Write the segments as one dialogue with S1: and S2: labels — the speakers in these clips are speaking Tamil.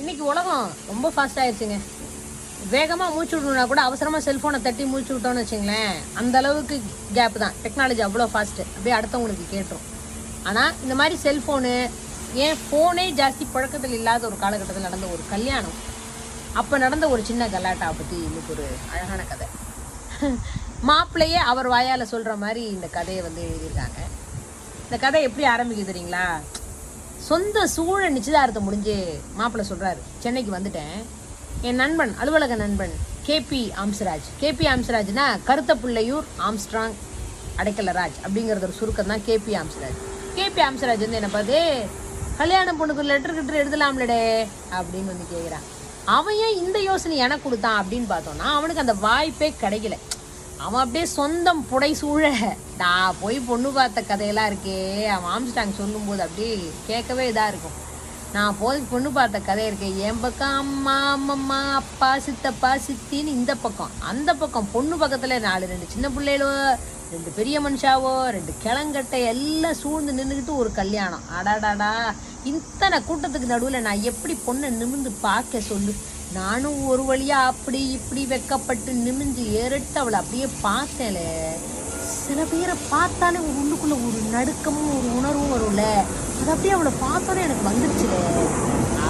S1: இன்னைக்கு உலகம் ரொம்ப ஃபாஸ்ட் ஆயிடுச்சுங்க. வேகமாக மூச்சு விடணும்னா கூட அவசரமாக செல்ஃபோனை தட்டி மூச்சு விட்டோம்னு வச்சுங்களேன் அந்த அளவுக்கு கேப் தான். டெக்னாலஜி அவ்வளோ ஃபாஸ்ட்டு அப்படியே அடுத்தவங்களுக்கு கேட்டுரும். ஆனால் இந்த மாதிரி செல்ஃபோனு ஏன் ஃபோனே ஜாஸ்தி புழக்கத்தில் இல்லாத ஒரு காலகட்டத்தில் நடந்த ஒரு கல்யாணம். அப்போ நடந்த ஒரு சின்ன கலாட்டா பற்றி இன்னைக்கு ஒரு அழகான கதை. மாப்பிள்ளையே அவர் வாயால் சொல்கிற மாதிரி இந்த கதையை வந்து எழுதியிருக்காங்க. இந்த கதை எப்படி ஆரம்பிக்குது தெரியுங்களா? சொந்த சூழல் நிச்சயதார்த்தம் முடிஞ்சு மாப்பிள்ளை சொல்கிறாரு சென்னைக்கு வந்துட்டேன். என் நண்பன் அலுவலக நண்பன் கேபி ஆம்ஸ்ராஜ் கேபி ஆம்ஸ்ராஜ்னா கருத்த பிள்ளையூர் ஆம்ஸ்ட்ராங் அடைக்கலராஜ் அப்படிங்கிறது ஒரு சுருக்கம் தான் கேபி ஆம்ஸ்ராஜ் கேபி ஆம்ஸ்ராஜ் வந்து என்ன பார்த்து கல்யாணம் பொண்ணுக்கு லெட்டர் கிட்டர் எழுதலாம்லடே அப்படின்னு வந்து கேட்குறான் அவன் ஏன் இந்த யோசனை எனக்கு கொடுத்தான் அப்படின்னு பார்த்தோன்னா அவனுக்கு அந்த வாய்ப்பே கிடைக்கல. அவன் அப்படியே சொந்தம் புடை சூழ நான் போய் பொண்ணு பார்த்த கதையெல்லாம் இருக்கே. அவன் ஆம்ஸ்டாங் சொல்லும்போது அப்படியே கேட்கவே இதாக இருக்கும். நான் போய் பொண்ணு பார்த்த கதை இருக்கேன் என் பக்கம் அம்மா அம்மம்மா அப்பா சித்தப்பா சித்தின்னு இந்த பக்கம். அந்த பக்கம் பொண்ணு பக்கத்தில் நாலு ரெண்டு சின்ன பிள்ளைகளோ ரெண்டு பெரிய மனுஷாவோ ரெண்டு கிளங்கட்டை எல்லாம் சூழ்ந்து நின்றுக்கிட்டு ஒரு கல்யாணம். அடாடாடா. இத்தனை கூட்டத்துக்கு நடுவில் நான் எப்படி பொண்ணை நிமிர்ந்து பார்க்க சொல்லு? நானும் ஒரு வழியாக அப்படி இப்படி வெக்கப்பட்டு நிமிஞ்சு ஏறிட்டு அவளை அப்படியே பார்த்தேலே சில பேரை பார்த்தாலே ஒரு உள்ளுக்குள்ளே ஒரு நடுக்கமும் ஒரு உணர்வும் வரும்ல. அது அப்படியே அவளை பார்த்தோன்னே எனக்கு வந்துருச்சுலே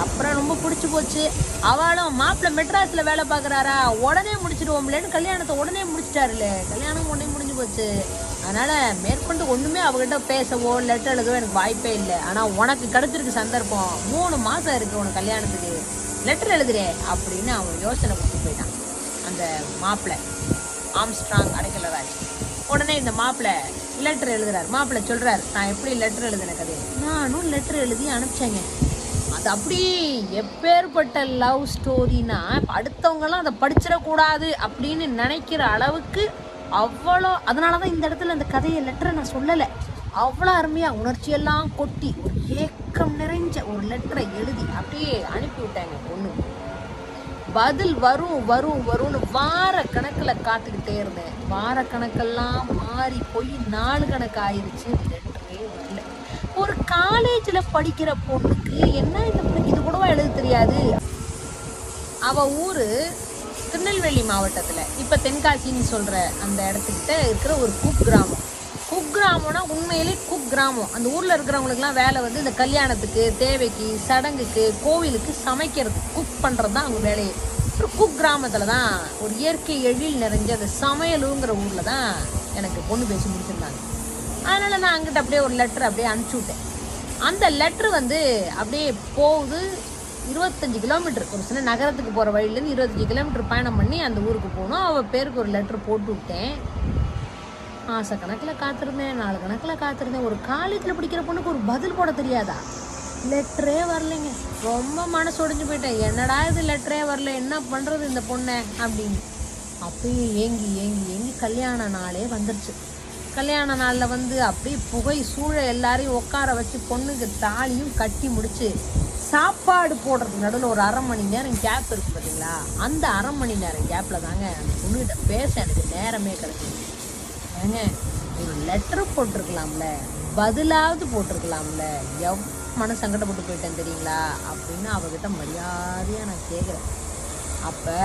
S1: அப்புறம் ரொம்ப பிடிச்சி போச்சு. அவளும் மாப்பிள்ளை மெட்ராஸில் வேலை பார்க்குறாரா? உடனே முடிச்சிடுவோம்லேன்னு கல்யாணத்தை உடனே முடிச்சிட்டாருல. கல்யாணம் உடனே முடிஞ்சு போச்சு. அதனால் மேற்கொண்டு ஒன்றுமே அவகிட்ட பேசவோ லெட்டர் எழுதவோ எனக்கு வாய்ப்பே இல்லை. ஆனால் உனக்கு கிடச்சிருக்கு சந்தர்ப்பம். மூணு மாதம் இருக்குது உனக்கு கல்யாணத்துக்கு. லெட்டர் எழுதுறேன் அப்படின்னு அவன் யோசனை கொடுத்து போயிட்டான். அந்த மாப்பிள்ளை ஆம்ஸ்ட்ராங் அடைக்கலராஜ் உடனே இந்த மாப்பிள்ளை லெட்டர் எழுதுறாரு. மாப்பிள்ளை சொல்கிறார் நான் எப்படி லெட்டர் எழுதின கதை நானும் லெட்டர் எழுதி அனுப்பிச்சேங்க. அது அப்படி எப்பேற்பட்ட லவ் ஸ்டோரினா அடுத்தவங்கலாம் அதை படிச்சிடக்கூடாது அப்படின்னு நினைக்கிற அளவுக்கு அவ்வளோ அதனால தான் இந்த இடத்துல அந்த கதையை லெட்டரை நான் சொல்லலை. அவ்வளோ அருமையாக உணர்ச்சியெல்லாம் கொட்டி ஒரு ஏக்கம் நிறைஞ்ச ஒரு லெட்டரை எழுதி அப்படியே அனுப்பிவிட்டாங்க பொண்ணு. பதில் வரும் வரும் வரும்னு வார கணக்கில் காத்துக்கிட்டே இருந்தேன். வார கணக்கெல்லாம் மாறி போய் நாலு கணக்கு ஆயிடுச்சு லெட்டரே வரல. ஒரு காலேஜில் படிக்கிற பொண்ணுக்கு என்ன இந்த பொண்ணுக்கு இது கூடவா எழுத தெரியாது? அவள் ஊர் திருநெல்வேலி மாவட்டத்தில். இப்போ தென்காசின்னு சொல்கிற அந்த இடத்துக்கிட்ட இருக்கிற ஒரு குக் கிராமம். குக் கிராமம்னா உண்மையிலே குக் கிராமம். அந்த ஊரில் இருக்கிறவங்களுக்குலாம் வேலை வந்து இந்த கல்யாணத்துக்கு தேவைக்கு சடங்குக்கு கோவிலுக்கு சமைக்கிறது குக் பண்ணுறது தான் அவங்க வேலையே. ஒரு குக் கிராமத்தில் தான் ஒரு இயற்கை எழில் நிறைஞ்ச அந்த சமையலுங்கிற ஊரில் தான் எனக்கு பொண்ணு பேசி முடிச்சிருந்தாங்க. அதனால் நான் அங்கிட்ட அப்படியே ஒரு லெட்டர் அப்படியே அனுப்பிச்சி விட்டேன். அந்த லெட்ரு வந்து அப்படியே போகுது இருபத்தஞ்சி கிலோமீட்டர் ஒரு சின்ன நகரத்துக்கு போகிற வழியிலேருந்து இருபத்தஞ்சி கிலோமீட்டர் பயணம் பண்ணி அந்த ஊருக்கு போகணும். அவள் பேருக்கு ஒரு லெட்ரு போட்டு விட்டேன். மாத கணக்கில் காத்திருந்தேன் நாலு கணக்கில் காத்திருந்தேன். ஒரு காலேஜில் படிக்கிற பொண்ணுக்கு ஒரு பதில் போட தெரியாதா? லெட்டரே வரலைங்க. ரொம்ப மனசு ஒடிஞ்சு போயிட்டேன். என்னடா இது லெட்டரே வரல? என்ன பண்ணுறது இந்த பொண்ணை? அப்படின்னு. அப்பயே ஏங்கி ஏங்கி ஏங்கி கல்யாண நாளே வந்துருச்சு. கல்யாண நாளில் வந்து அப்படியே புகை சூழ எல்லாரையும் உட்கார வச்சு பொண்ணுக்கு தாலியும் கட்டி முடிச்சு சாப்பாடு போடுறதுக்கு நடுவில் ஒரு அரை மணி நேரம் கேப் இருக்கு பார்த்தீங்களா அந்த அரை மணி நேரம் கேப்பில் தாங்க அந்த பொண்ணுகிட்ட பேச எனக்கு நேரமே கிடைக்குது ஒரு லெட்டர் போட்டிருக்கலாம்ல. பதிலாவது போட்டிருக்கலாம்ல. எவ் மன சங்கடப்பட்டு போயிட்டேன் தெரியுங்களா? அப்படின்னு அவகிட்ட மரியாதையாக நான் கேட்குறேன் அப்போ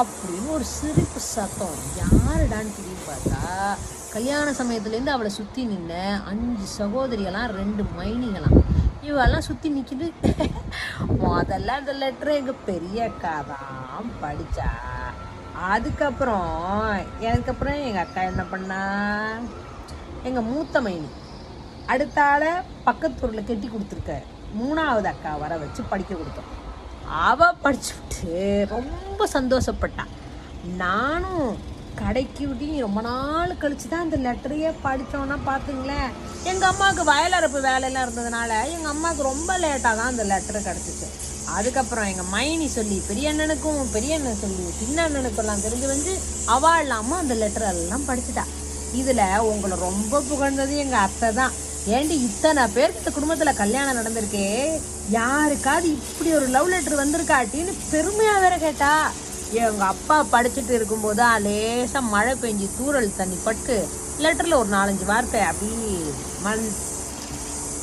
S1: அப்படின்னு ஒரு சிரிப்பு சத்தம். யாருடான்னு திரும்பி பார்த்தா கல்யாண சமயத்துலேருந்து அவளை சுற்றி நின்ன அஞ்சு சகோதரியெல்லாம் ரெண்டு மைனிகளாம் இவெல்லாம் சுற்றி நிற்கிது முதல்ல அந்த லெட்டர் எங்கள் பெரிய அக்கா தான் படித்தா அதுக்கப்புறம் எனக்கு அப்புறம் எங்கள் அக்கா என்ன பண்ணா? எங்கள் மூத்த மைனி. அடுத்தால பக்கத்தூரில் கெட்டி கொடுத்துருக்க மூணாவது அக்கா வர வச்சு படிக்க கொடுத்தோம். அவ படிச்சுட்டு ரொம்ப சந்தோஷப்பட்டான் நானும் கடைக்கு விட்டு ரொம்ப நாள் கழிச்சு தான் அந்த லெட்டரையே படித்தோன்னா பார்த்துங்களேன் எங்கள் அம்மாவுக்கு வயலரப்பு வேலையெல்லாம் இருந்ததுனால எங்கள் அம்மாவுக்கு ரொம்ப லேட்டாக தான் அந்த லெட்டர் கிடச்சிச்சு. அதுக்கப்புறம் எங்கள் மைனி சொல்லி பெரிய அண்ணனுக்கும் பெரிய அண்ணன் சொல்லி சின்ன அண்ணனுக்கெல்லாம் தெரிஞ்சு வந்து அவா இல்லாமல் அந்த லெட்டர் எல்லாம் படிச்சுட்டா. இதில் உங்களை ரொம்ப புகழ்ந்தது எங்கள் அத்தை தான். ஏண்டி இத்தனை பேருக்கு இந்த குடும்பத்தில் கல்யாணம் நடந்திருக்கே? யாருக்காவது இப்படி ஒரு லவ் லெட்டர் வந்திருக்காட்டின்னு பெருமையாக வேற கேட்டா. எங்கள் அப்பா படிச்சுட்டு இருக்கும்போது லேசாக மழை பெஞ்சு தூரல் தண்ணி பட்டு லெட்டரில் ஒரு நாலஞ்சு வார்த்தை அப்படி மண்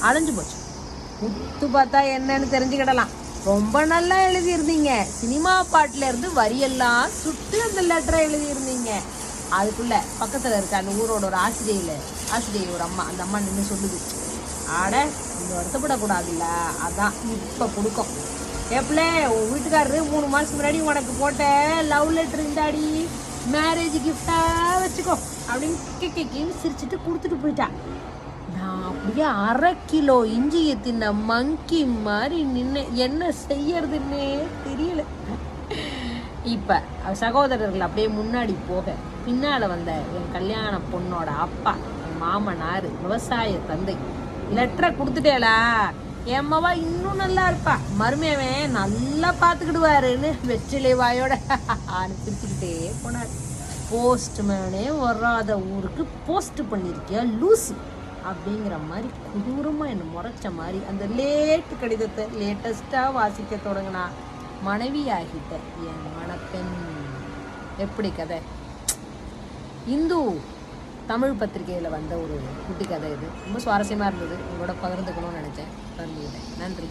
S1: அலைஞ்சு போச்சு. உத்து பார்த்தா என்னன்னு தெரிஞ்சுக்கிடலாம். ரொம்ப நல்லா எழுதியிருந்தீங்க சினிமா பாட்டில் இருந்து வரியெல்லாம் சுட்டு அந்த லெட்டரை எழுதியிருந்தீங்க அதுக்குள்ள பக்கத்தில் இருக்க அந்த ஊரோட ஒரு ஆசிரியர் ஆசிரியை ஒரு அம்மா அந்த அம்மா நின்று சொல்லுது ஆட இது வருத்தப்படக்கூடாதுல்ல அதான் இப்போ கொடுக்கும் ஏப்பிள்ளே உன் வீட்டுக்காரரு மூணு மாதத்துக்கு முன்னாடி உனக்கு போட்ட லவ் லெட்டர் இருந்தாடி மேரேஜ் கிஃப்டாக வச்சுக்கோ அப்படின்னு கிக்கின்னு சிரிச்சிட்டு கொடுத்துட்டு போயிட்டான் அப்படியே அரை கிலோ இஞ்சியை தின்ன மங்கி மாதிரி நின்று என்ன செய்யறதுன்னே தெரியல. இப்போ சகோதரர்கள் அப்படியே முன்னாடி போக பின்னால் வந்த என் கல்யாண பொண்ணோட அப்பா என் மாமனார் விவசாய தந்தை லெட்டரை கொடுத்துட்டேலா என்மவா இன்னும் நல்லா இருப்பா. மருமையவன் நல்லா பார்த்துக்கிடுவாருன்னு வெற்றிலை வாயோட அனுப்பிச்சுக்கிட்டே போனார். போஸ்ட்மேனே வராத ஊருக்கு போஸ்ட் பண்ணியிருக்கியா லூசு. அப்படிங்கிற மாதிரி கொடூரமாக என்னை முறைச்ச மாதிரி அந்த லேட்டு கடிதத்தை லேட்டஸ்ட்டாக வாசிக்க தொடங்கினா மனைவி ஆகிட்ட என் மணப்பெண் எப்படி கதை? இந்து தமிழ் பத்திரிகையில் வந்த ஒரு குட்டி கதை இது. ரொம்ப சுவாரஸ்யமாக இருந்தது. உங்களோட பகிர்ந்துக்கணும்னு நினச்சேன். பகிர்ந்துக்கிட்டேன் நன்றி.